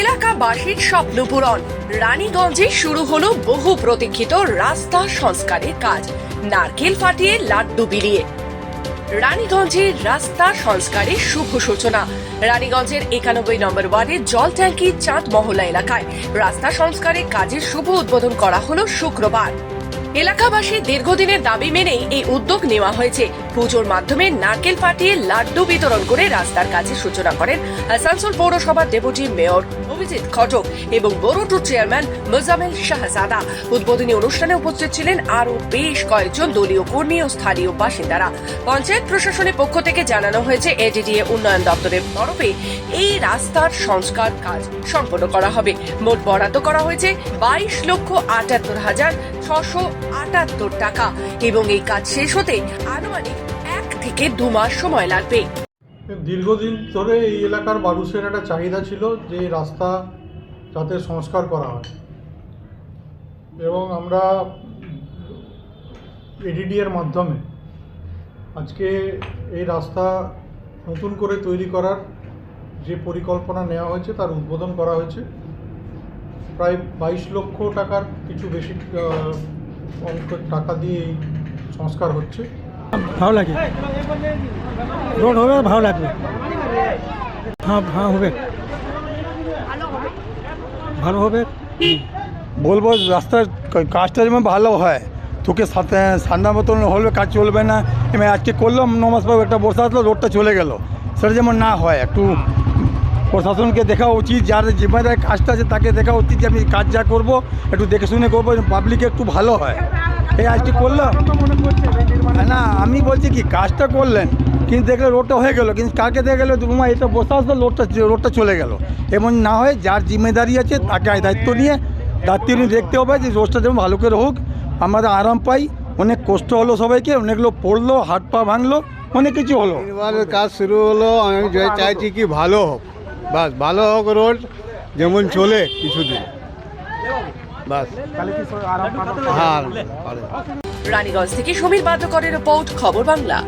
এলাকাবাসীর স্বপ্ন পূরণ। রানীগঞ্জে শুরু হলো বহু প্রতীক্ষিত রাস্তা সংস্কারের কাজ। নারকেল ফাটিয়ে লাড্ডু বিলিয়ে। রানীগঞ্জের রাস্তা সংস্কারের শুভ সূচনা। রানীগঞ্জের একানব্বই নম্বর ওয়ার্ডের জল ট্যাঙ্কি চাঁদ মহল্লা এলাকায় রাস্তা সংস্কারের কাজের শুভ উদ্বোধন করা হলো শুক্রবার। এলাকাবাসীর দীর্ঘদিনের দাবি মেনেই এই উদ্যোগ নেওয়া হয়েছে। পুজোর মাধ্যমে নারকেল ফাটিয়ে লাড্ডু বিতরণ করে রাস্তার কাজের সূচনা করেন আসানসোল পৌরসভার ডেপুটি মেয়র অভিজিৎ ঘটক এবং বড়টুর চেয়ারম্যান মোজামেল শাহজাদা। উদ্বোধনী অনুষ্ঠানে উপস্থিত ছিলেন আরও বেশ কয়েকজন দলীয় কর্মী ও স্থানীয় বাসিন্দারা। পঞ্চায়েত প্রশাসনের পক্ষ থেকে জানানো হয়েছে, এডিডিএ উন্নয়ন দপ্তরের তরফে এই রাস্তার সংস্কার কাজ সম্পন্ন করা হবে। মোট বরাদ্দ করা হয়েছে বাইশ লক্ষ আটাত্তর হাজার ছশো আটাত্তর টাকা এবং এই কাজ শেষ হতে আনুমানিক এক থেকে দু মাস সময় লাগবে। দীর্ঘদিন ধরে এই এলাকার মানুষের একটা চাহিদা ছিল যে রাস্তা যাতে সংস্কার করা হয়। এবং আমরা এডিডি এর মাধ্যমে আজকে এই রাস্তা নতুন করে তৈরি করার যে পরিকল্পনা নেওয়া হয়েছে তার উদ্বোধন করা হয়েছে। প্রায় বাইশ লক্ষ টাকার কিছু বেশি আহ, অঙ্কের টাকা দিয়ে সংস্কার হচ্ছে। ভালো লাগে। রোড হবে, ভালো লাগবে। হ্যাঁ হ্যাঁ হবে। ভালো হবে? বলব, রাস্তার কাজটা যেমন ভালো হয়, তোকে সাথে সান্না মতন হলে কাজ চলবে না। এবার আজকে করলাম নমাস পাবো একটা বর্ষা আসলো, রোডটা চলে গেল। সেটা যেমন না হয়, একটু প্রশাসনকে দেখা উচিত, যার জিম্মেদার কাজটা আছে তাকে দেখা উচিত যে আমি কাজ যা করব, একটু দেখে শুনে করব পাবলিকে একটু ভালো হয়। এই আজকে করলাম। বলছি কি কাজটা করলেন কিন্তু দেখলে রোডটা হয়ে গেল কিন্তু কাকে দেখে গেলো তোমার এটা বসে আসলো রোডটা রোডটা চলে গেল। এমন না হয় যার জিম্মেদারি আছে তাকে দায়িত্ব নিয়ে দায়িত্ব নিয়ে দেখতে হবে যে রোডটা যেমন ভালো করে হোক আমরা আরাম পাই অনেক কষ্ট হলো সবাইকে অনেক লোক পড়ল হাত পা ভাঙলো অনেক কিছু হলো। কাজ শুরু হলো আমি চাইছি কি ভালো হোক। বাস ভালো হোক রোড যেমন চলে কিছুদিন। বাস। হ্যাঁ। রানীগঞ্জ থেকে সমীর বাদ্যকরের রিপোর্ট খবর বাংলা।